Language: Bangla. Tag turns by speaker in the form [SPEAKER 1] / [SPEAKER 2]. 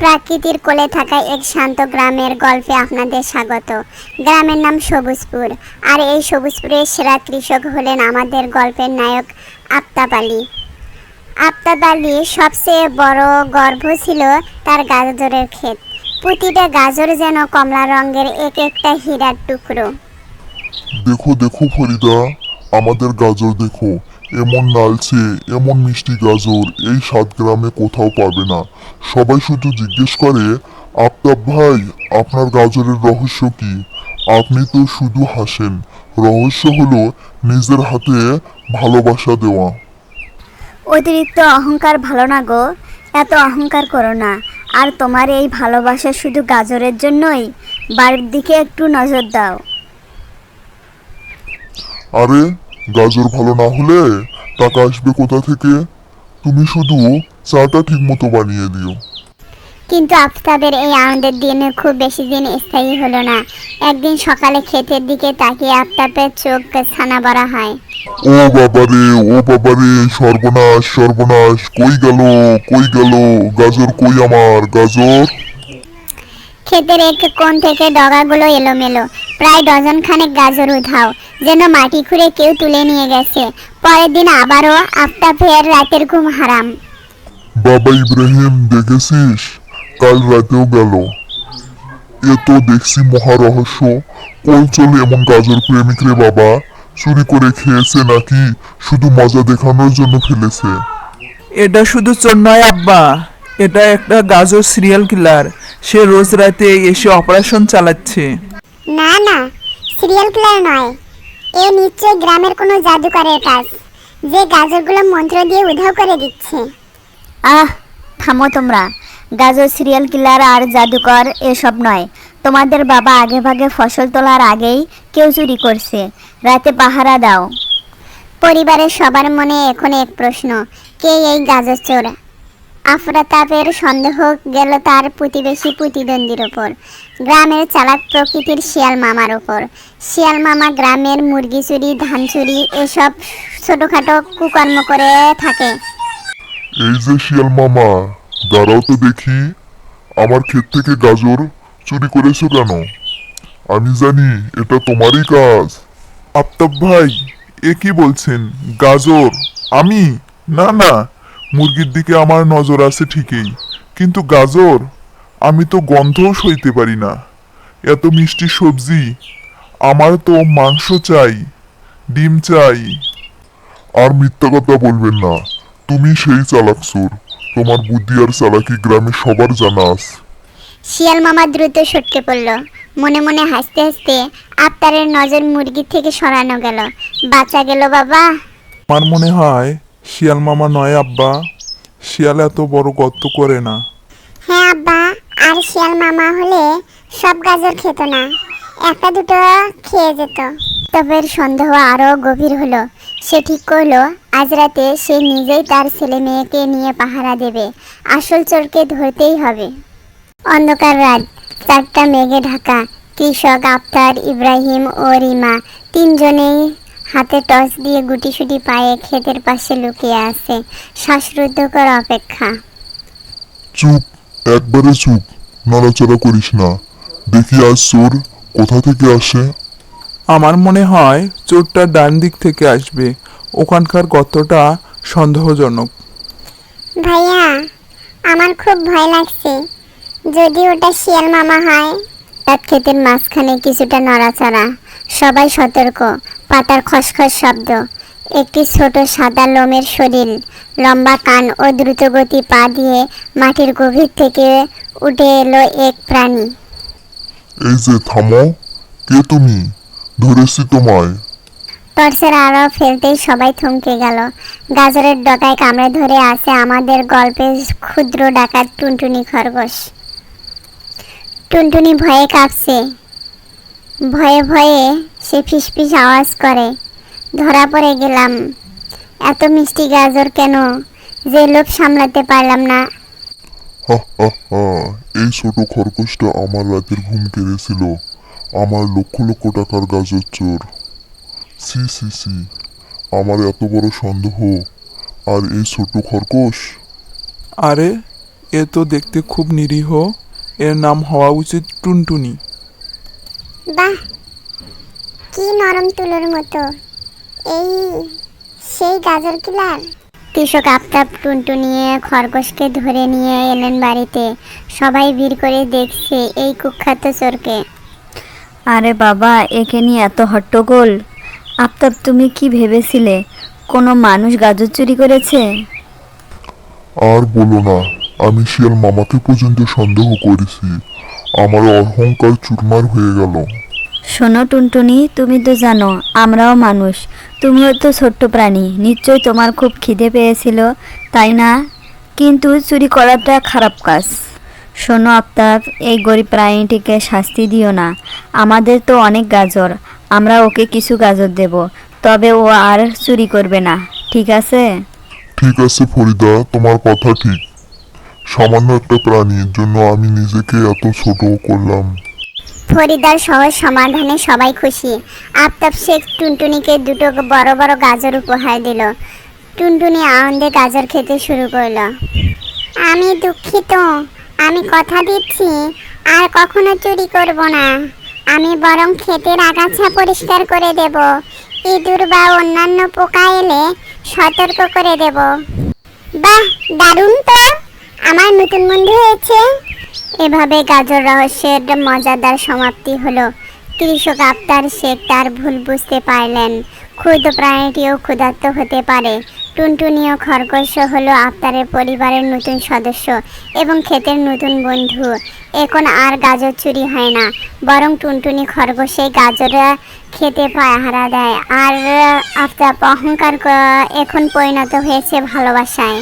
[SPEAKER 1] প্রাকৃতির কোলে থাকা এক শান্ত গ্রামের গল্পে আপনাদের স্বাগত। গ্রামের নাম সবুজপুর। আর এই সবুজপুরের সেরা কৃষক হলেন আমাদের গল্পের নায়ক আফতাব আলী। আফতাব আলীর সবচেয়ে বড় গর্ব ছিল তার গাজরের ক্ষেত। প্রতিটা গাজর যেন কমলা রঙের এক একটা হীরার টুকরো।
[SPEAKER 2] দেখো দেখো ফরিদা, আমাদের গাজর দেখো। এমন লালচে এমন মিষ্টি গাজর এই সাত গ্রামে কোথাও পাবে না। সবাই শুধু জিজ্ঞেস করে আফতাব ভাই আপনার গাজরের রহস্য কি? আপনি তো শুধু হাসেন। রহস্য হলো নিজের হাতে ভালোবাসা দেওয়া।
[SPEAKER 1] অতিরিক্ত অহংকার ভালো না গো। এত অহংকার করো না। আর তোমার এই ভালোবাসা শুধু গাজরের জন্যই? বাড়ির দিকে একটু নজর দাও।
[SPEAKER 2] আরে গাজর ভালো না হলে টাকা আসবে কোথা থেকে? তুমি শুধু চাটা ঠিক মতো বানিয়ে দিও।
[SPEAKER 1] কিন্তু আফতাবের এই আনন্দের দিন খুব বেশি দিন স্থায়ী হলো না। একদিন সকালে ক্ষেতের দিকে তাকিয়ে আফতাবের চোখ ছানা বড়া হয়।
[SPEAKER 2] ও বাবারে ও বাবারে সর্বনাশ সর্বনাশ কই গেল কই গেল গাজর কই আমার গাজর?
[SPEAKER 1] ক্ষেতের এক কোণ থেকে ডগাগুলো এলোমেলো। প্রায় ডজন খানেক গাজর উধাও যেন মাটি খুঁড়ে কেউ তুলে নিয়ে গেছে। পরের দিন আবারও আফতাবের রাতের ঘুম হারাম।
[SPEAKER 2] বাবা ইব্রাহিম দেখেছিস? কাল রাতেও গেল। এ তো দেখছি মহা রহস্য। কই চলে এমন গাজর প্রেমিক রে বাবা? চুরি করে খেয়েছে নাকি শুধু মজা দেখানোর জন্য ফেলেছে?
[SPEAKER 3] এটা শুধু চোর নয় আব্বা। এটা একটা গাজর সিরিয়াল কিলার সে রোজ রাতে এসে অপারেশন চালাচ্ছে।
[SPEAKER 1] না না সিরিয়াল কিলার নয়। এ নিশ্চয় গ্রামের কোনো জাদুকরের কাজ। যে গাজরগুলো মন্ত্র দিয়ে উধাও করে দিচ্ছে। আহ থামো তোমরা। গাজর সিরিয়াল কিলার আর জাদুকর এসব নয়। তোমাদের বাবা আগে ভাগে ফসল তোলার আগেই কেউ চুরি করছে। রাতে পাহারা দাও। পরিবারের সবার মনে এখন এক প্রশ্ন কে এই গাজর চোর? আফরাতাপের সন্দেহ গেল তার প্রতিবেশী প্রতিদ্বন্দ্বীর ওপর। গ্রামের চালাক প্রকৃতির শিয়াল মামার ওপর। শিয়াল মামা গ্রামের মুরগি চুরি, ধান চুরি এসব ছোটোখাটো কুকর্ম করে থাকে।
[SPEAKER 2] এই যে শিয়াল মামা, দাঁড়াও তো দেখি। আমার ক্ষেত থেকে গাজর চুরি করেছ কেন? আমি জানি এটা তোমারই কাজ। আফতাব ভাই, এ কি বলছেন? গাজর? আমি? না না মুরগির দিকে আমার নজর আছে ঠিকই। কিন্তু গাজর আমি তো গন্ধও সইতে পারি না। এত মিষ্টি সবজি আমার তো মাংস চাই ডিম চাই। আর মিথ্যা কথা বলবেন না তুমি সেই চালাক চোর। তোমার বুদ্ধি আর চালাকি গ্রামে সবার জানা আছে।
[SPEAKER 1] শিয়াল মামা দ্রুত সটকে পড়ল। মনে মনে হাসতে হাসতে আফতারের নজর মুরগি থেকে সরানো গেল। বাঁচা গেল বাবা।
[SPEAKER 2] আমার মনে হয় শিয়াল মামা নয় আব্বা। শিয়াল এত বড় গর্ত করে না।
[SPEAKER 1] হ্যাঁ আব্বা, আর শিয়াল মামা হলে সব গাজর খেত না। একটা দুটো খেয়ে যেত। তবে সন্দেহ আরও গভীর হলো। সে ঠিক করল, আজ রাতে সে নিজেই তার ছেলে মেয়েকে নিয়ে পাহারা দেবে। আসল চোরকে ধরতেই হবে। অন্ধকার রাত, চারটা মেঘে ঢাকা। কৃষক, আফতার, ইব্রাহিম ও রিমা তিনজনেই হাতে টর্চ দিয়ে গুটিসুটি পায়ে ক্ষেতের পাশে লুকিয়ে আছে। শ্বাসরুদ্ধকর অপেক্ষা।
[SPEAKER 2] চুপ একবারে চুপ নড়াচড়া করিস না। দেখি আজ চোর কোথা থেকে আসে?
[SPEAKER 3] আমার মনে হয় চোরটা ডান দিক থেকে আসবে। ওখানকার গর্তটা সন্দেহজনক।
[SPEAKER 1] ভাইয়া আমার খুব ভয় লাগছে। যদি ওটা শিয়াল মামা হয় তার ক্ষেতের মাঝখানে কিছুটা নড়াচড়া। সবাই সতর্ক পাতার খসখস শব্দ। একটি ছোট সাদা লোমের শরীর লম্বা কান ও দ্রুতগতি পা দিয়ে মাটির গভীর থেকে উঠে এলো এক প্রাণী।
[SPEAKER 2] এই যে থামো কে তুমি? ধরেছি তোমায়।
[SPEAKER 1] টর্চের আলো ফেলতেই সবাই থমকে গেল। গাজরের ডকায় কামড়ে ধরে আছে আমাদের গল্পের ক্ষুদ্র ডাকাত টুনটুনি খরগোশ। টুনটুনি ভয়ে কাঁপছে। ভয়ে ভয়ে সে ফিসফিস আওয়াজ করে। ধরা পড়ে গেলাম। এত মিষ্টি গাজর কেন? যে লোভ সামলাতে পারলাম না।
[SPEAKER 2] হা হা হা এই ছোট খরগোশটা আমার রাতের ঘুম কেড়েছিল। আমার লক্ষ লক্ষ টাকার গাজর চোর। সি সি সি আমার এত বড় সন্দেহ। আর এই ছোট খরগোশ?
[SPEAKER 3] আরে এ তো দেখতে খুব নিরীহ। এর নাম হওয়া উচিত টুনটুনি।
[SPEAKER 1] বাহ কি নরম তুলোর মতো। এই সেই গাজর কিলার? কৃষক আফতাব টুনটু নিয়ে খরগোশকে ধরে নিয়ে এলেন বাড়িতে। সবাই ভিড় করে দেখছে এই কুখ্যাত চোরকে।
[SPEAKER 4] আরে বাবা একে নিয়ে এত হট্টগোল। আফতাব তুমি কি ভেবেছিলে? কোনো মানুষ গাজর চুরি করেছে?
[SPEAKER 2] আর বলো না আমি শিয়াল মামাকে পর্যন্ত সন্দেহ করেছি। আমার অহংকার চুরমার হয়ে গেল।
[SPEAKER 4] শোনো টুনটুনি তুমি তো জানো আমরাও মানুষ। তুমিও তো ছোট্ট প্রাণী নিশ্চয়ই তোমার খুব খিদে পেয়েছিল তাই না? কিন্তু চুরি করাটা খারাপ কাজ। শোনো আফতাব এই গরিব প্রাণীটিকে শাস্তি দিও না। আমাদের তো অনেক গাজর আমরা ওকে কিছু গাজর দেব তবে ও আর চুরি করবে না ঠিক আছে?
[SPEAKER 2] ঠিক আছে ফরিদা তোমার কথা ঠিক। সামান্য একটা প্রাণীর জন্য আমি নিজেকে এত ছোট করলাম।
[SPEAKER 1] ফরিদার সহজ সমাধানে সবাই খুশি। আফতাব শেখ টুনটুনিকে দুটো বড় বড় গাজর উপহার দিল। টুনটুনি আনন্দে গাজর খেতে শুরু করল। আমি দুঃখিত, আমি কথা দিচ্ছি, আর কখনো চুরি করব না। আমি বরং ক্ষেতের আগাছা পরিষ্কার করে দেব। ইঁদুর বা অন্যান্য পোকা এলে সতর্ক করে দেব। বাহ, দারুণ তো! আমার নতুন বন্ধু হয়েছে। এভাবে গাজর রহস্যের মজাদার সমাপ্তি হলো। কৃষক আফতার শেখ তার ভুল বুঝতে পারলেন। ক্ষুদ্র প্রাণীটিও ক্ষুধার্ত হতে পারে। টুনটুনিও খরগোশ হলো আফতারের পরিবারের নতুন সদস্য এবং ক্ষেতের নতুন বন্ধু। এখন আর গাজর চুরি হয় না, বরং টুনটুনি খরগোশে গাজর খেতে পাহারা দেয়। আর আফতার অহংকার এখন পরিণত হয়েছে ভালোবাসায়।